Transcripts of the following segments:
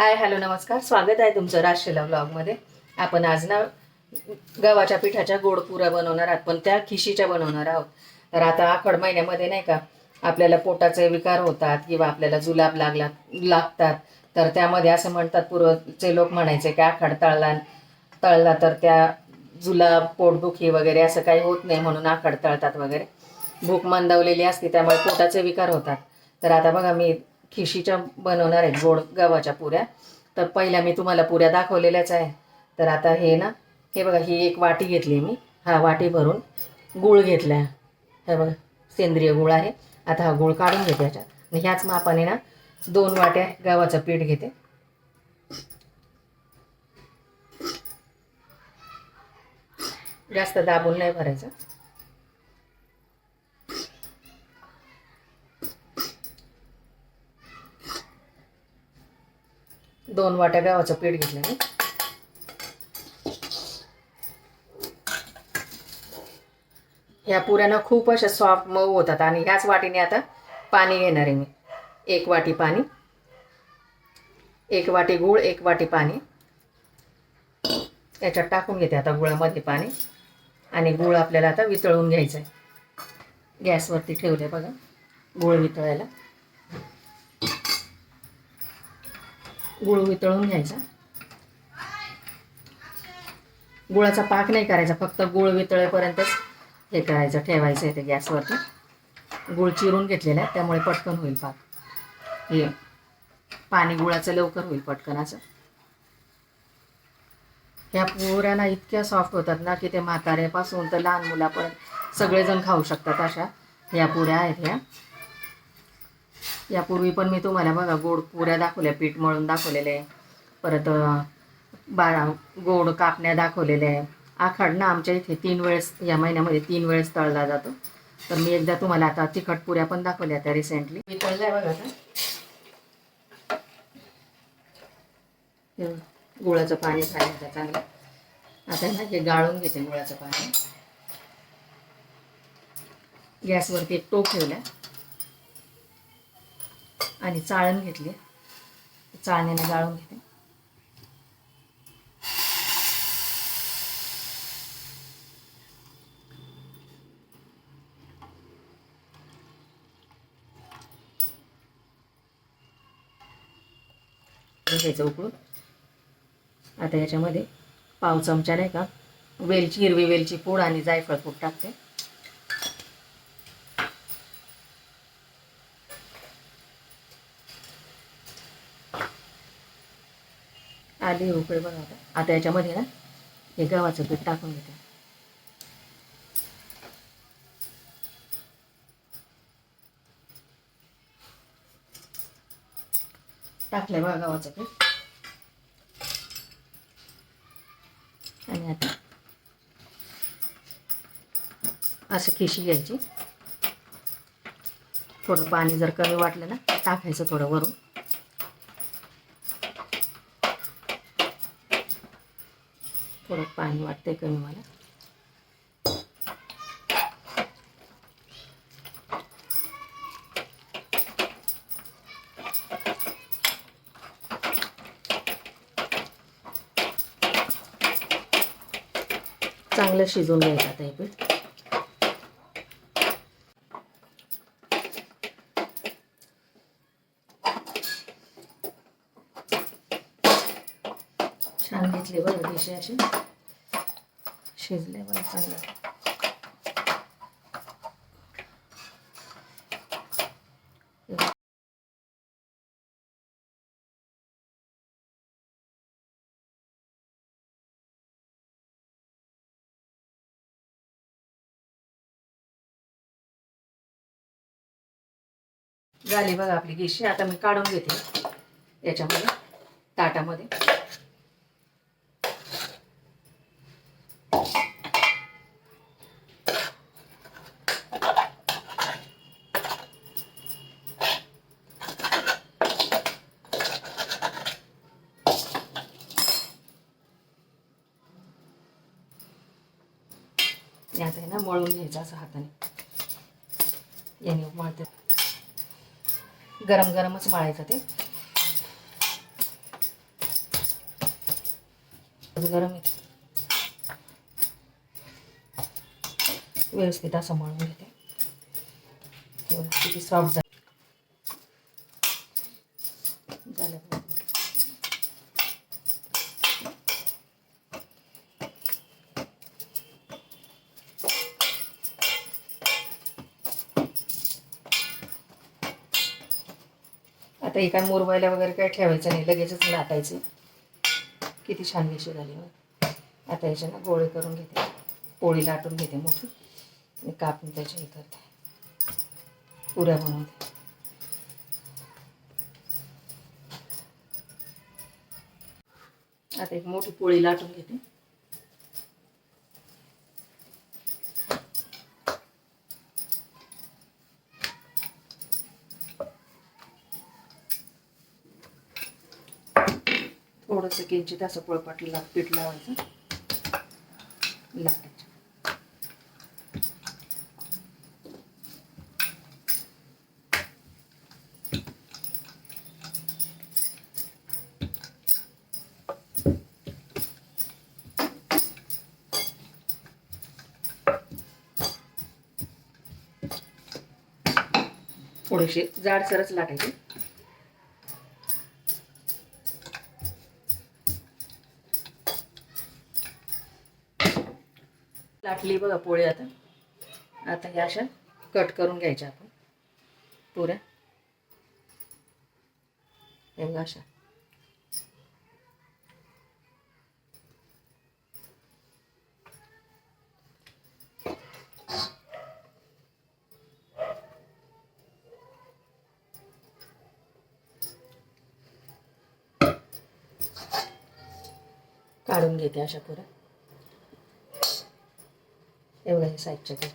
Hi hello नमस्कार. स्वागत आहे तुमचं राष्ट्रीय ब्लॉगमध्ये. आपण आज ना गव्हाच्या पिठाच्या गोडपुऱ्या बनवणार आहोत पण त्या खिशीच्या बनवणार आहोत. तर आता आखड महिन्यामध्ये नाही का आपल्याला पोटाचे विकार होतात किंवा आपल्याला जुलाब लागला लागतात. तर त्यामध्ये असं म्हणतात पूर्वचे लोक म्हणायचे की आखड तळला तळला तर त्या जुलाब पोटदुखी वगैरे असं काही होत नाही म्हणून आखड तळतात वगैरे. भूक मंदावलेली असते त्यामुळे पोटाचे विकार होतात. तर आता बघा मी खिशीच्या बनवणार आहेत गोड गव्हाच्या पुऱ्या. तर पहिल्या मी तुम्हाला पुऱ्या दाखवलेल्याच आहे. तर आता हे ना हे बघा ही एक वाटी घेतली मी. हा वाटी भरून गूळ घेतला हे बघा सेंद्रिय गूळ आहे. आता हा गूळ काढून घेते याच्यात. आणि ह्याच मापाने ना दोन वाट्या गव्हाचं पीठ घेते. जास्त दाबून नाही भरायचं. दोन वाट्या गव्हाचं पीठ घेतलं मी. ह्या पुऱ्यानं खूप अशा सॉफ्ट मऊ होतात आणि ह्याच वाटीने आता पाणी घेणार आहे मी. एक वाटी पाणी एक वाटी गूळ एक वाटी पाणी. याच्यात टाकून घेते आता गुळामध्ये पाणी आणि गूळ आपल्याला आता वितळून घ्यायचं आहे गॅसवरती ठेवले बघा गूळ वितळायला. गुळ वितळून घ्यायचा. गुळाचा पाक नाही करायचा फक्त गुळ वितळेपर्यंतच हे करायचं ठेवायचं आहे ते गॅसवरती. गूळ चिरून घेतलेला आहे त्यामुळे पटकन होईल पाक. हे पाणी गुळाचं लवकर होईल पटकन असं. ह्या पोऱ्यांना इतक्या सॉफ्ट होतात ना की ते म्हाताऱ्यापासून तर लहान मुलापर्यंत सगळेजण खाऊ शकतात अशा. ह्या पुऱ्या आहेत ह्या. यापूर्वी पण मी तुम्हाला बघा गोड पुऱ्या दाखवल्या पीठ मळून दाखवलेले. आहे परत बारा गोड कापण्या दाखवलेल्या आहे. आखाड ना आमच्या इथे तीन वेळेस या महिन्यामध्ये तीन वेळेस तळला जातो. तर मी एकदा तुम्हाला आता तिखट पुऱ्या पण दाखवल्या त्या रिसेंटली मी तळल्या बघा आता. गुळाचं पाणी झालं चांगलं. आता ना हे गाळून घेते गुळाचं पाणी. गॅसवरती एक टोप ठेवला आणि चाळण घेतली. चाळणीने गाळून घेते घ्यायचं उकळून आता याच्यामध्ये पाव चमचा नाही का वेलची हिरवी वेलची पूड आणि जायफळ पूड टाकते. आली उकळी बघा आता. आता याच्यामध्ये ना हे गव्हाचं पीठ टाकून घेते. टाकलंय बघा गव्हाचं पीठ. आणि आता असं खिशी घ्यायची. थोडं पाणी जर कमी वाटलं ना टाकायचं थोडं वरून थोडं पाणी वाटतंय कमी मला. चांगलं शिजवून घ्यायचं आता हे पीठ. छान घेतले बरं दिशे असे. शिजले बरं चांगलं झाली बघा आपली गिशी आता मी काढून घेते याच्यामध्ये ताटामध्ये. वळून घ्यायचं असं हाताने याने वळते गरम गरमच वाळायचं ते गरम व्यवस्थित असं मळून घेते व्यवस्थित सॉफ्ट आता हे काय मुरवायला वगैरे काय ठेवायचं नाही लगेचच लाटायचे. किती छान विषय झाली मग आता याच्यानं गोळे करून घेते. पोळी लाटून घेते मोठी. आणि कापून त्याचे हे करते. पुऱ्या बनवते. आता एक मोठी पोळी लाटून घेते. थोडंसं किंचित असं पोळपाट पीठ लावायचं. लाटायचं. थोडेसे जाडसरच लाटायचे. लाटली बघा पोळी आता. आता ह्या अशा कट करून घ्यायच्या आपण. पुऱ्या. हे बघा अशा. काढून घेते अशा पुऱ्या. एवढं हे साईडच्या ते.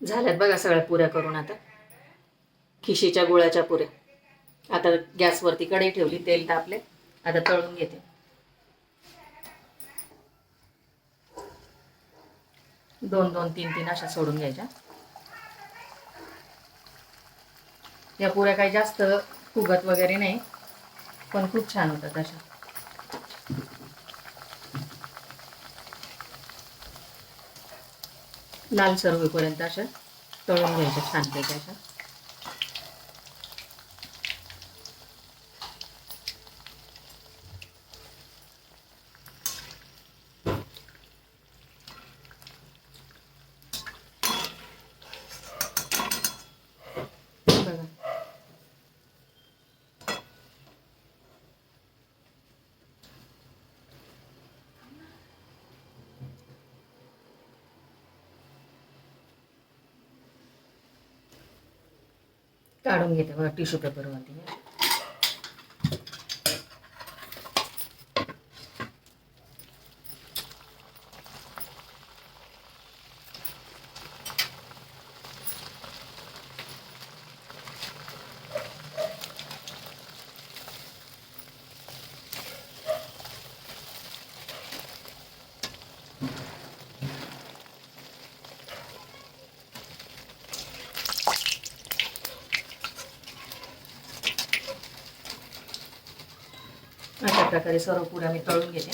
झाल्यात बघा सगळ्या पुऱ्या करून आता. खिशीच्या गुळाच्या पुऱ्या. आता गॅसवरती कढई ठेवली तेल तापले. आता तळून घेते. दोन दोन तीन तीन अशा सोडून घ्यायच्या. या पुऱ्या काही जास्त फुगत वगैरे नाही पण खूप छान होतात अशा. लाल होईपर्यंत अशा तळून घ्यायच्या छानपैकी अशा बघा काढून घेते बघा टिश्यू पेपरवरती. अशा प्रकारे सर्व पुऱ्या मी तळून घेते.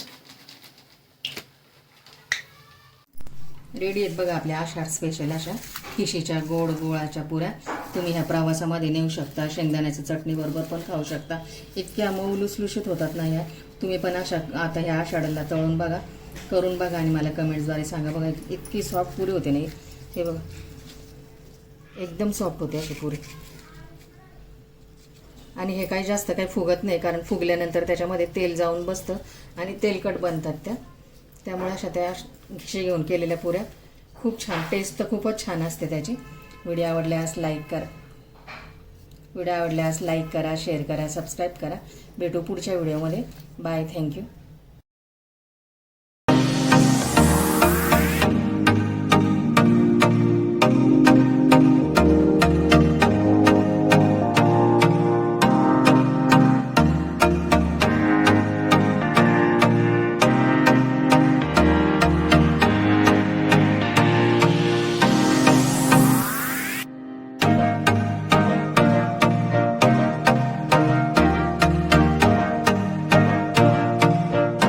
रेडी आहेत बघा आपल्या आषाढ स्पेशल अशा खिशीच्या गोड गोळाच्या पुऱ्या. तुम्ही ह्या प्रवासामध्ये नेऊ शकता शेंगदाण्याच्या चटणीबरोबर पण खाऊ शकता. इतक्या मऊ लुसलुशीत होतात ना ह्या. तुम्ही पण अशा आता ह्या आषाढाला तळून बघा. करून बघा आणि मला कमेंट्सद्वारे सांगा बघा इतकी सॉफ्ट पुरी होते नाही हे. बघा. एकदम सॉफ्ट होते अशी पुरी. आणि हे काही जास्त काही फुगत नाही कारण फुगल्यानंतर त्याच्यामध्ये तेल जाऊन बसतं आणि तेलकट बनतात त्या. त्यामुळे अशा त्या घिशे घेऊन केलेल्या पुऱ्या खूप छान टेस्ट तर खूपच छान असते त्याची. व्हिडिओ आवडल्यास लाईक करा. व्हिडिओ आवडल्यास लाईक करा शेअर करा सबस्क्राईब करा. भेटू पुढच्या व्हिडिओमध्ये. Bye thank you